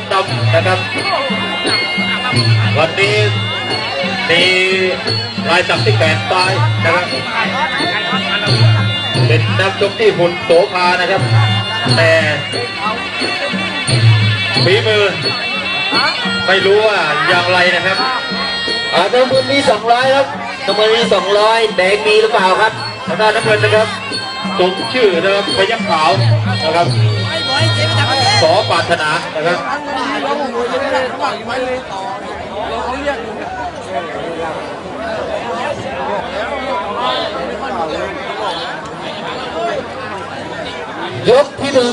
บดำนะครับ วันนี้มีลายจับที่แขนซ้ายนะครับเป็นนักชกที่หุ่นโสภานะครับ แต่ฝีมือไม่รู้ว่าอย่างไรนะครับอ่าน้ำเงินมีสองร้อยครับน้ำเงินมีสองร้อยแดงมีหรือเปล่าครับทางด้านน้ำเงินนะครับสมชื่อนะครับพยัคฆ์ขาวนะครับส อปรารถนานะครับยกที่หนึ่ง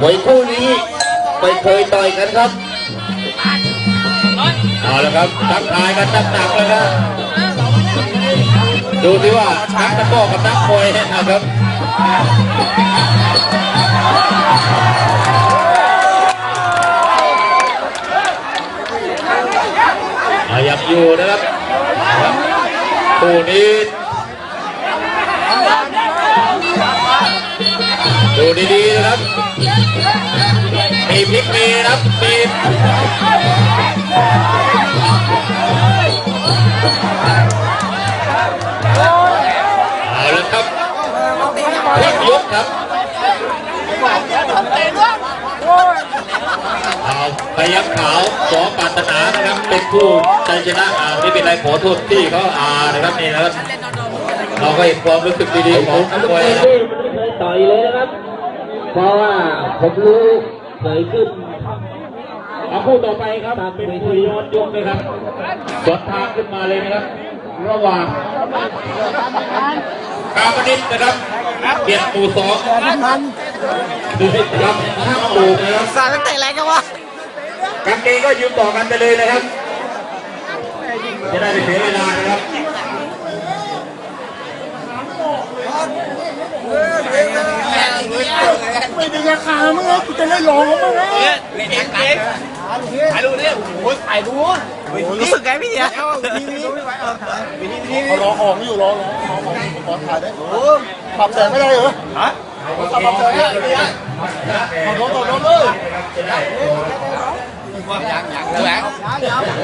มวยคู่นี้ไม่เคยต่อยกันครับ เอาละครับทักทายกันหนักๆเลยครับดูสิว่านักตะก้อกับนักมวยนะครับ อะยังอยู่นะครับคู่นี้ดูดีๆนะครับ มีพลิกมีนะครับมีเอาละครับพลิกยกครับเอาพยักขาวสอปรารถนา เป็นผู้ใจชนะอ่าไม่เป็นไรขอโทษที่เขาอ่านะครับนี่นะครับเราก็เห็นความรู้สึกดีๆของนักมวยนะครับไม่เคยต่อยเลยนะครับ เพราะว่าผมรู้เคยขึ้นเอาคู่ต่อไปครับเป็นคู่ย้อนยกนะครับสวนทางขึ้นมาเลยนะครับ ระหว่างกามนิดนะครับเปลี่ยนหมู่สองดูสิครับห้ามปลูกนะครับสารตั้งแต่แรกกันวะกางเกงก็ยืมต่อกันไปเลยนะครับ จะได้ไม่เสียเวลานะครับไม่ได้ราคามึงไงกูจะได้ลองมึงไงเล่นเองถ่ายรูปเนี่ยโอ้ยถ่ายรูปรู้สึกไงพี่เนี่ยเขารอของอยู่รอรอของขอถ่ายได้โอ้ปรับแสงไม่ได้เหรอฮะปรับแสงไม่ได้ขอโทษขอโทษเลยยังยังยังไม่ดึงราคา